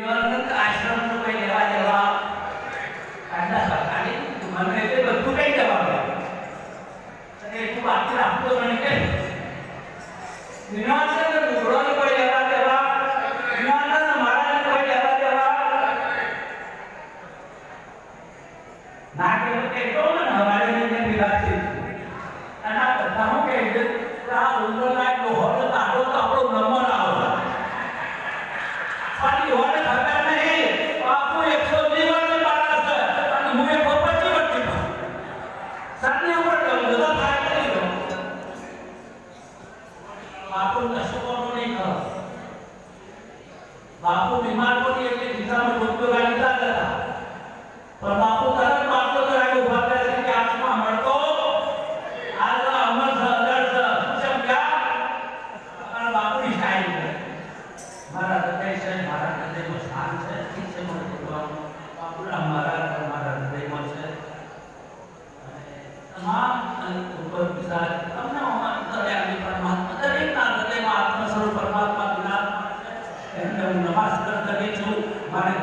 यानंतर आश्रम नुकडेला जावा अन्धाप काम म्हणजे ते बद्दू काय जावा ते खूप वाटते आपण पण के ज्ञाननगर गोडालकडे जावा देवा ज्ञाननगर महाराजकडे जावा देवा नाही किती तो हमारे लिए विधाते आहे ना पढाऊ काय दे ता સુવર્ણની ખરસ બાપુ બીમાર પડી એટલે દીકરાને બોલતો લાગતા હતા પણ બાપુ તરત બાપુ તરત ઉભા થયા કે આત્મા મળતો આજ અમર સદર સર ચમકા અમારા બાપુની સ્ટાઈલ છે મારા હૃદય છે મારા હૃદયમાં સ્થાન છે ઠીક છે મને ભગવાન બાપુના મારા મારા હૃદયમાં છે અને તમામ ઉપર વિચાર તમને કે હું નમાઝ કરતા છું મારે